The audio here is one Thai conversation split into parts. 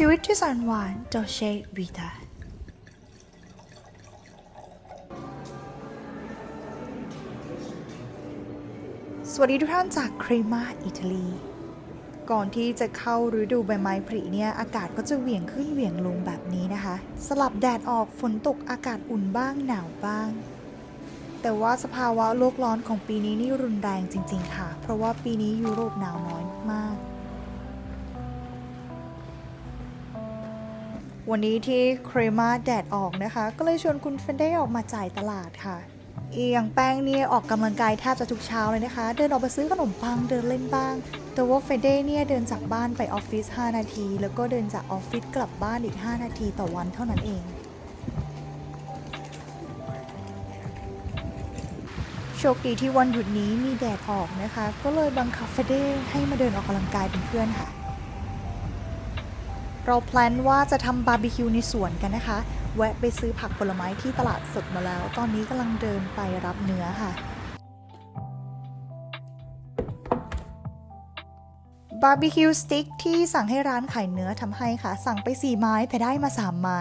ชีวิตที่แสนหวานโดเชวิตาสวัสดีทุกท่านจากครีมาอิตาลี ก่อนที่จะเข้าฤดูใบไม้ผลิเนี่ย อากาศก็จะเหวี่ยงขึ้นเหวี่ยงลงแบบนี้นะคะ สลับแดดออกฝนตกอากาศอุ่นบ้างหนาวบ้าง แต่ว่าสภาวะโลกร้อนของปีนี้นี่รุนแรงจริง ๆ ค่ะ เพราะว่าปีนี้ยุโรปหนาวน้อยมาก วันนี้ที่ครีมาแดดออกนะคะ ก็เลยชวนคุณเฟนได้ออกมาจ่ายตลาดค่ะเอียงแป้งเนี่ยออกกำลังกายแทบจะทุกเช้าเลยนะคะ เดินออกไปซื้อขนมปังเดินเล่นบ้าง แต่ว่าเฟเดเนี่ยเดินจากบ้านไปออฟฟิศ5นาที แล้วก็เดินจากออฟฟิศกลับบ้านอีก 5 นาทีต่อวันเท่านั้นเอง โชคดีที่วันหยุดนี้มีแดดออกนะคะ ก็เลยบังคับเฟเดให้มาเดินออกกำลังกายเป็นเพื่อนค่ะ เราแพลนว่าจะทำบาร์บีคิวในสวนกันนะคะ แวะไปซื้อผักผลไม้ที่ตลาดสดมาแล้ว ตอนนี้กำลังเดินไปรับเนื้อค่ะ บาร์บีคิวสติ๊กที่สั่งให้ร้านขายเนื้อทำให้ค่ะ สั่งไป 4 ไม้แต่ได้มา 3 ไม้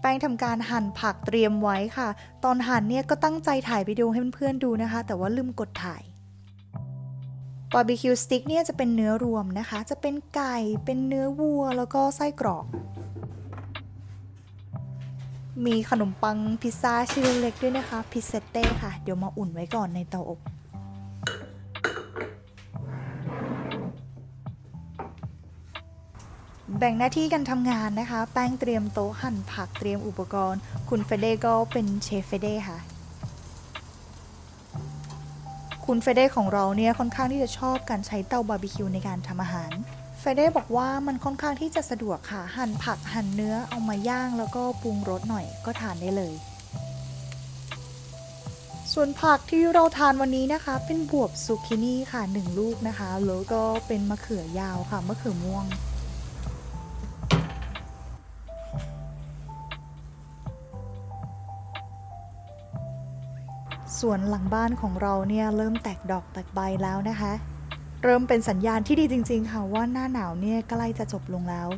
แป้งทำการหั่นผักเตรียมไว้ค่ะ ตอนหั่นเนี่ยก็ตั้งใจถ่ายวิดีโอให้เพื่อนๆดูนะคะ แต่ว่าลืมกดถ่าย บาร์บีคิวสติ๊กเนี่ยจะเป็นเนื้อรวมนะคะ จะเป็นไก่เป็นเนื้อวัวแล้วก็ไส้กรอก มีขนมปังพิซซ่าชิ้นเล็กๆด้วยนะคะพิซเซเต้ค่ะ เดี๋ยวมาอุ่นไว้ก่อนในเตาอบแบ่งหน้าที่กันทำงานนะคะ แป้งเตรียมโต๊ะหั่นผักเตรียมอุปกรณ์ คุณเฟเดก็เป็นเชฟเฟเดค่ะ คุณเฟเด้ของเราเนี่ยค่อนข้างที่จะชอบการใช้เตาบาร์บีคิวในการทำอาหารเฟเด้บอกว่ามันค่อนข้างที่จะสะดวกค่ะ หั่นผักหั่นเนื้อเอามาย่างแล้วก็ปรุงรสหน่อยก็ทานได้เลย ส่วนผักที่เราทานวันนี้นะคะ เป็นบวบซูกินี่ค่ะหนึ่งลูกนะคะแล้วก็เป็นมะเขือยาวค่ะมะเขือม่วง ส่วนหลังบ้านของเราเนี่ยเริ่มแตกดอกแตกใบแล้วนะคะ เริ่มเป็นสัญญาณที่ดีจริง ๆ ค่ะว่าหน้าหนาวเนี่ยใกล้จะจบลงแล้ว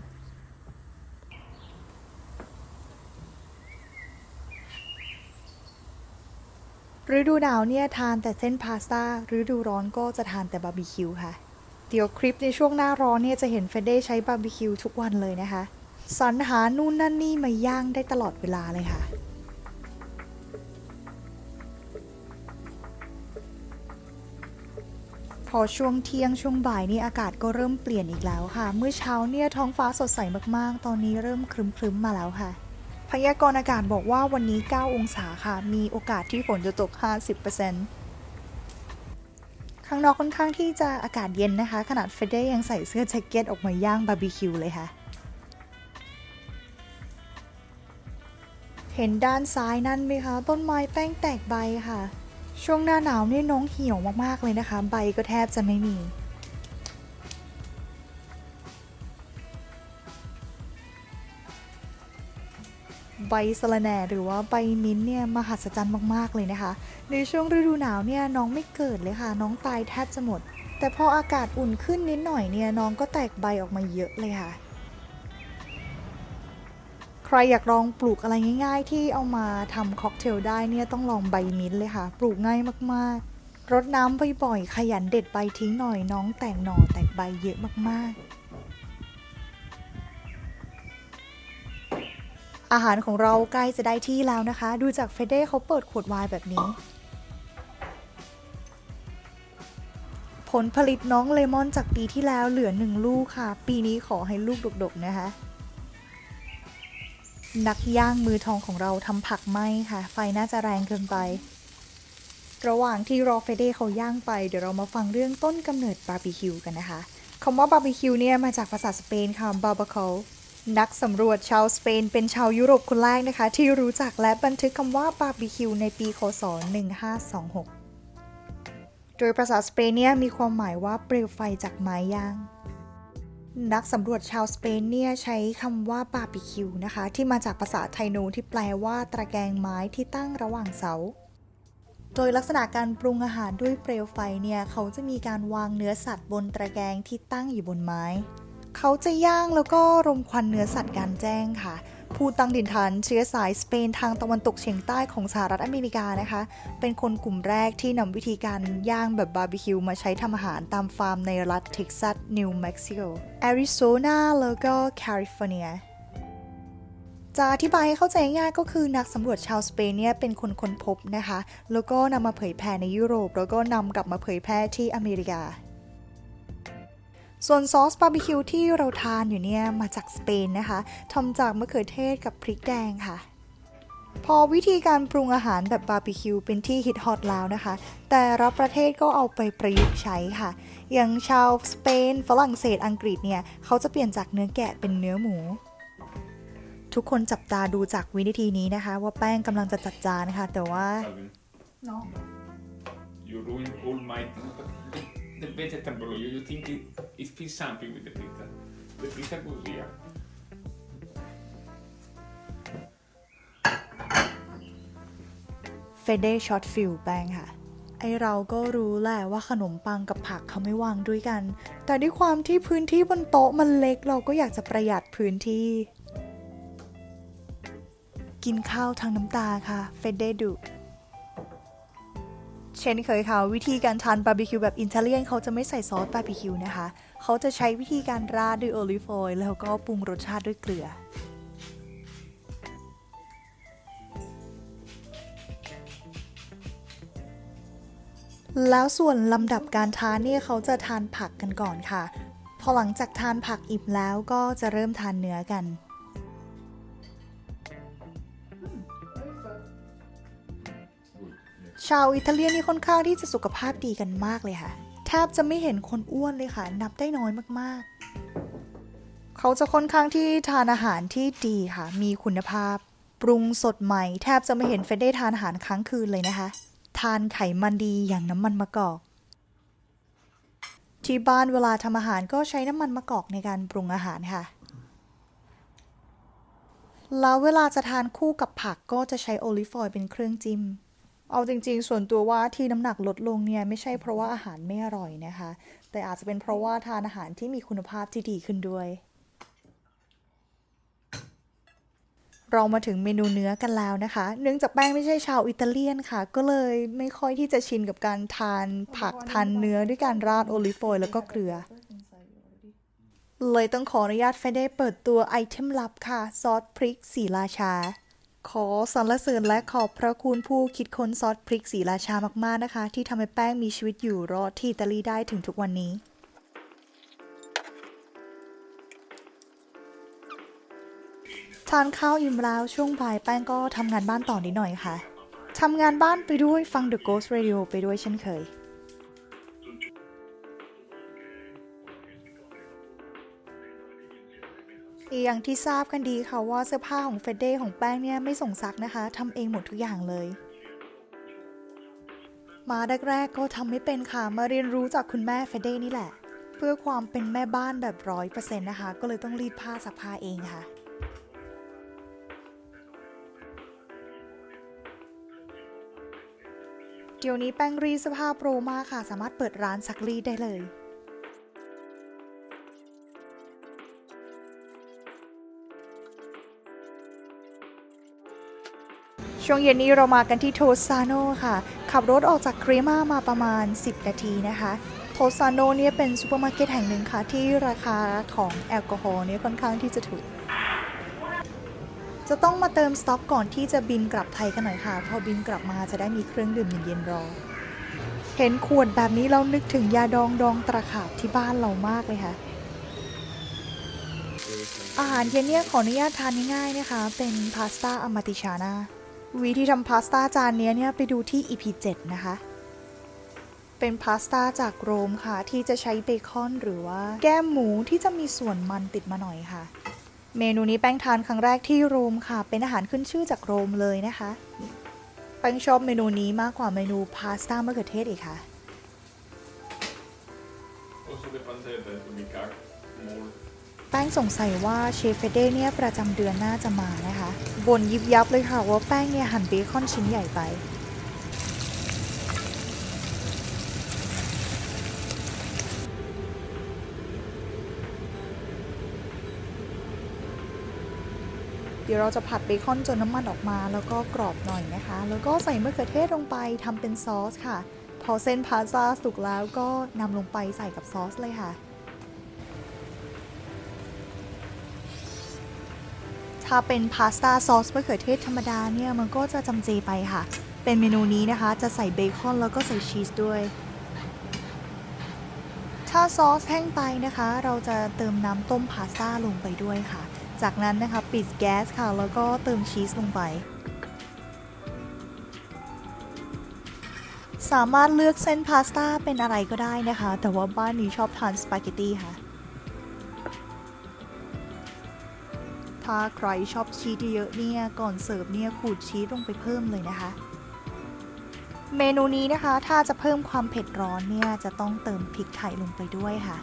ฤดูหนาวเนี่ยทานแต่เส้นพาสต้าฤดูร้อนก็จะทานแต่บาร์บีคิวค่ะ เดี๋ยวคลิปในช่วงหน้าร้อนเนี่ยจะเห็นเฟเด้ใช้บาร์บีคิวทุกวันเลยนะคะ สรรหานู่นนั่นนี่มาย่างได้ตลอดเวลาเลยค่ะ พอช่วงเที่ยงช่วงบ่ายนี่อากาศก็เริ่มเปลี่ยนอีกแล้วค่ะ เมื่อเช้าเนี่ยท้องฟ้าสดใสมากๆ ตอนนี้เริ่มครึ้มๆมาแล้วค่ะ พยากรณ์อากาศบอกว่าวันนี้ 9 องศาค่ะ มีโอกาสที่ฝนจะตก 50%ข้างนอกค่อนข้างที่จะอากาศเย็นนะคะ ขนาดเฟเดยังใส่เสื้อแจ็คเก็ตออกมาย่างบาร์บีคิวเลยค่ะเห็นด้านซ้ายนั่นไหมคะ ต้นไม้แป้งแตกใบค่ะ ช่วงหน้าหนาวนี่น้องเหี่ยวมากๆเลยนะคะ ใบก็แทบจะไม่มีใบสะระแหน่หรือว่าใบมิ้นเนี่ยมหัศจรรย์มากๆเลยนะคะ ในช่วงฤดูหนาวเนี่ยน้องไม่เกิดเลยค่ะ น้องตายแทบจะหมด แต่พออากาศอุ่นขึ้นนิดหน่อยเนี่ยน้องก็แตกใบออกมาเยอะเลยค่ะ ใครอยากลองปลูกอะไรง่าย ๆ ที่เอามาทำค็อกเทลได้เนี่ยต้องลองใบมิ้นเลยค่ะ ปลูกง่ายมากๆ รดน้ำบ่อยๆ ขยันเด็ดใบทิ้งหน่อยน้องแตกหน่อแตกใบเยอะมากๆอาหารของเราใกล้จะได้ที่แล้วนะคะ ดูจากเฟเด้เขาเปิดขวดไวน์แบบนี้ ผลผลิตน้องเลมอนจากปีที่แล้วเหลือหนึ่งลูกค่ะ ปีนี้ขอให้ลูกดกๆนะคะ นักย่างมือทองของเราทำผักไหมค่ะ ไฟน่าจะแรงเกินไป ระหว่างที่รอเฟเดเขาย่างไป เดี๋ยวเรามาฟังเรื่องต้นกำเนิดบาร์บีคิวกันนะคะคำว่าบาร์บีคิวเนี่ยมาจากภาษาสเปนค่ะบาร์บาโคนักสำรวจชาวสเปนเป็นชาวยุโรปคนแรกนะคะ ที่รู้จักและบันทึกคำว่าบาร์บีคิวในปีคศ 1526 โดยภาษาสเปนเนี่ยมีความหมายว่าเปลวไฟจากไม้ย่าง นักสำรวจชาวสเปนเนี่ยใช้คำว่าบาร์บีคิวนะคะ ที่มาจากภาษาไทโนที่แปลว่าตะแกรงไม้ที่ตั้งระหว่างเสา โดยลักษณะการปรุงอาหารด้วยเปลวไฟเนี่ย เขาจะมีการวางเนื้อสัตว์บนตะแกรงที่ตั้งอยู่บนไม้ เขาจะย่างแล้วก็รมควันเนื้อสัตว์การแจ้งค่ะ ผู้ตั้งดินฐานเชื้อสายสเปนทางตะวันตกเฉียงใต้ของสหรัฐอเมริกานะคะ เป็นคนกลุ่มแรกที่นำวิธีการย่างแบบบาร์บีคิวมาใช้ทำอาหารตามฟาร์มในรัฐเท็กซัส นิวเม็กซิโก แอริโซนาแล้วก็แคลิฟอร์เนียจะอธิบายให้เข้าใจง่ายก็คือนักสำรวจชาวสเปนเนี่ยเป็นคนค้นพบนะคะ แล้วก็นำมาเผยแพร่ในยุโรป แล้วก็นำกลับมาเผยแพร่ที่อเมริกา ส่วนซอสบาร์บีคิวที่เราทานอยู่เนี่ยมาจากสเปนนะคะทำจากมะเขือเทศกับพริกแดงค่ะ พอวิธีการปรุงอาหารแบบบาร์บีคิวเป็นที่ฮิตฮอตแล้วนะคะ แต่ละประเทศก็เอาไปประยุกต์ใช้ค่ะ อย่างชาวสเปน ฝรั่งเศสอังกฤษเนี่ยเขาจะเปลี่ยนจากเนื้อแกะเป็นเนื้อหมู ทุกคนจับตาดูจากวินาทีนี้นะคะ ว่าแป้งกำลังจะจัดจานนะคะแต่ว่า Alvin, เนาะ you ruin all my. The vegetable, you, you think it, it feels something with the pizza. The pizza goes here. เฟเดช็อตฟิลแป้งค่ะ ไอเราก็รู้แหละว่าขนมปังกับผักเขาไม่วางด้วยกัน แต่ด้วยความที่พื้นที่บนโต๊ะมันเล็กเราก็อยากจะประหยัดพื้นที่ กินข้าวทางน้ำตาค่ะ เฟเดดุ เช่นเคยค่ะ วิธีการทานบาร์บีคิวแบบอิตาเลียนเขาจะไม่ใส่ซอสบาร์บีคิวนะคะ เขาจะใช้วิธีการราดด้วยโอลิฟออยล์แล้วก็ปรุงรสชาติด้วยเกลือ แล้วส่วนลำดับการทานเนี่ยเขาจะทานผักกันก่อนค่ะ พอหลังจากทานผักอิ่มแล้วก็จะเริ่มทานเนื้อกัน ชาวอิตาเลียนนี่ค่อนข้างที่จะสุขภาพดีกันมากเลยค่ะ แทบจะไม่เห็นคนอ้วนเลยค่ะ นับได้น้อยมากๆ เขาจะค่อนข้างที่ทานอาหารที่ดีค่ะ มีคุณภาพ ปรุงสดใหม่ แทบจะไม่เห็นเฟดได้ทานอาหารค้างคืนเลยนะคะ ทานไขมันดีอย่างน้ำมันมะกอก ที่บ้านเวลาทำอาหารก็ใช้น้ำมันมะกอกในการปรุงอาหารค่ะแล้วเวลาจะทานคู่กับผักก็จะใช้โอลิฟออยล์เป็นเครื่องจิ้ม เอาจริงๆ ส่วนตัวว่าที่น้ำหนักลดลงเนี่ยไม่ใช่เพราะว่าอาหารไม่อร่อยนะคะ แต่อาจจะเป็นเพราะว่าทานอาหารที่มีคุณภาพที่ดีขึ้นด้วย เรามาถึงเมนูเนื้อกันแล้วนะคะ เนื่องจากแป้งไม่ใช่ชาวอิตาเลียนค่ะ ก็เลยไม่ค่อยที่จะชินกับการทานผักทานเนื้อด้วยการราดโอลิฟออยล์แล้วก็เกลือ เลยต้องขออนุญาตเฟเดเปิดตัวไอเทมลับค่ะ ซอสพริกสีราชา ขอสรรเสริญและขอบพระคุณผู้คิดค้นซอสพริกสีราชามากๆนะคะ ที่ทำให้แป้งมีชีวิตอยู่รอดที่อิตาลีได้ถึงทุกวันนี้ทานข้าวอิ่มแล้วช่วงบ่ายแป้งก็ทำงานบ้านต่อนิดหน่อยค่ะทำงานบ้านไปด้วยฟัง The Ghost Radio ไปด้วยเช่นเคย อย่างที่ทราบกันดีค่ะว่าเสื้อผ้าของเฟดเดย์ของแป้งเนี่ยไม่ส่งซักนะคะทำเองหมดทุกอย่างเลย มาแรกๆก็ทำไม่เป็นค่ะ มาเรียนรู้จากคุณแม่เฟดเดย์นี่แหละ เพื่อความเป็นแม่บ้านแบบร้อยเปอร์เซ็นต์นะคะ ก็เลยต้องรีดผ้าซักผ้าเองค่ะเดี๋ยวนี้แป้งรีดเสื้อผ้าโปรมากค่ะ สามารถเปิดร้านซักรีดได้เลย ช่วงเย็นนี้เรามากันที่โทซาโนค่ะ ขับรถออกจากครีมามาประมาณ 10 นาทีนะคะ โทซาโนเนี่ยเป็นซูเปอร์มาร์เก็ตแห่งหนึ่งค่ะ ที่ราคาของแอลกอฮอล์เนี่ยค่อนข้างที่จะถูก จะต้องมาเติมสต็อกก่อนที่จะบินกลับไทยกันหน่อยค่ะ พอบินกลับมาจะได้มีเครื่องดื่มเย็นๆรอ เห็นขวดแบบนี้เรานึกถึงยาดองดองตะขาบที่บ้านเรามากเลยค่ะอาหารเย็นเนี่ยขออนุญาตทานง่ายๆนะคะ เป็นพาสต้าอมาติชานา วิธีทำพาสต้าจานนี้เนี่ยไปดูที่ EP 7 นะคะ เป็นพาสต้าจากโรมค่ะ ที่จะใช้เบคอนหรือว่าแก้มหมูที่จะมีส่วนมันติดมาหน่อยค่ะ เมนูนี้แป้งทานครั้งแรกที่โรมค่ะ เป็นอาหารขึ้นชื่อจากโรมเลยนะคะ แป้งชอบเมนูนี้มากกว่าเมนูพาสต้ามะเขือเทศอีกค่ะ Also the pancetta to be cut more. แแป้งสงสัยว่าเชฟเฟเดเนี่ยประจำเดือนหน้าจะมานะคะบนยิบยับเลยค่ะว่าแป้งเนี่ยหั่นเบคอนชิ้นใหญ่ไป เดี๋ยวเราจะผัดเบคอนจนน้ำมันออกมาแล้วก็กรอบหน่อยนะคะ แล้วก็ใส่มะเขือเทศลงไปทำเป็นซอสค่ะ พอเส้นพาสต้าสุกแล้วก็นำลงไปใส่กับซอสเลยค่ะ ถ้าเป็นพาสต้าซอสมะเขือเทศธรรมดาเนี่ยมันก็จะจำเจไปค่ะ เป็นเมนูนี้นะคะจะใส่เบคอนแล้วก็ใส่ชีสด้วย ถ้าซอสแห้งไปนะคะ เราจะเติมน้ำต้มพาสต้าลงไปด้วยค่ะ จากนั้นนะคะปิดแก๊สค่ะ แล้วก็เติมชีสลงไป สามารถเลือกเส้นพาสต้าเป็นอะไรก็ได้นะคะ แต่ว่าบ้านนี้ชอบทานสปาเกตตี้ค่ะ ถ้าใครชอบชีสเยอะเนี่ยก่อนเสิร์ฟเนี่ยขูดชีสลงไปเพิ่มเลยนะคะ เมนูนี้นะคะถ้าจะเพิ่มความเผ็ดร้อนเนี่ยจะต้องเติมพริกไทยลงไปด้วยค่ะ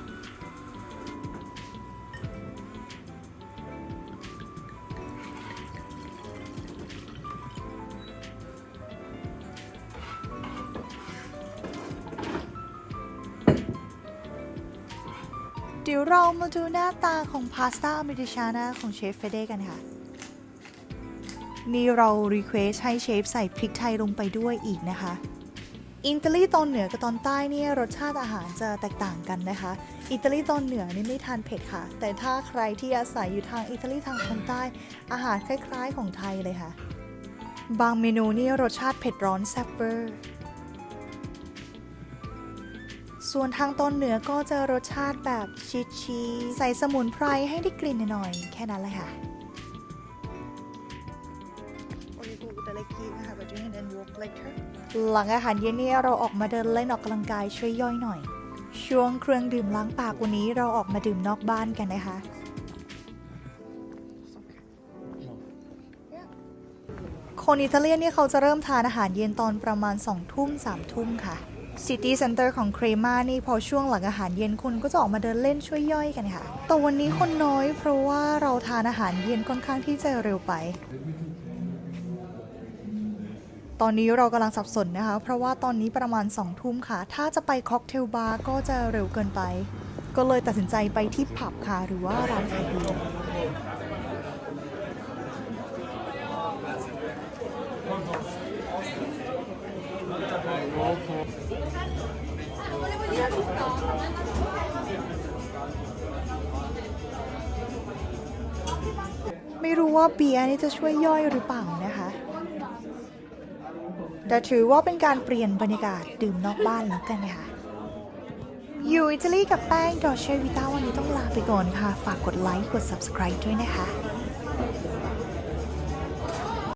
ดี๋ยวเรามาดูหน้าตาของพาสต้าอเมริกานาของเชฟเฟเดกันค่ะ นี่เรารีเควสให้เชฟใส่พริกไทยลงไปด้วยอีกนะคะ อิตาลีตอนเหนือกับตอนใต้เนี่ยรสชาติอาหารจะแตกต่างกันนะคะ อิตาลีตอนเหนือนี่ไม่ทานเผ็ดค่ะ แต่ถ้าใครที่อาศัยอยู่ทางอิตาลีทางตอนใต้ อาหารคล้ายๆของไทยเลยค่ะ บางเมนูนี่รสชาติเผ็ดร้อนแซ่บเวอร์ ส่วนทางตอนเหนือก็จะรสชาติแบบชีสชีสใส่สมุนไพรให้ได้กลิ่นหน่อยๆแค่นั้นเลยค่ะ หลังอาหารเย็นนี้เราออกมาเดินเล่นออกกำลังกายช่วยย่อยหน่อย ช่วงเครื่องดื่มล้างปากวันนี้เราออกมาดื่มนอกบ้านกันนะคะ คนอิตาเลียนนี่เขาจะเริ่มทานอาหารเย็นตอนประมาณ2ทุ่ม3ทุ่มค่ะ ซิตี้เซ็นเตอร์ของเครมานี่พอช่วงหลังอาหารเย็นคนก็จะออกมาเดินเล่นช่วยย่อยกันค่ะแต่วันนี้คนน้อยเพราะว่าเราทานอาหารเย็นค่อนข้างที่จะเร็วไป ตอนนี้เรากำลังสับสนนะคะ เพราะว่าตอนนี้ประมาณ2ทุ่มค่ะ ถ้าจะไปค็อกเทลบาร์ก็จะเร็วเกินไป ก็เลยตัดสินใจไปที่ผับค่ะหรือว่าร้านขายเบี ไม่รู้ว่าเบียร์นี่จะช่วยย่อยหรือเปล่านะคะ แต่ถือว่าเป็นการเปลี่ยนบรรยากาศดื่มนอกบ้านแล้วกันค่ะอยู่อิตาลีกับแป้งดอเชวิต้าวันนี้ต้องลาไปก่อนค่ะ ฝากกดไลค์ กด subscribe ด้วยนะคะ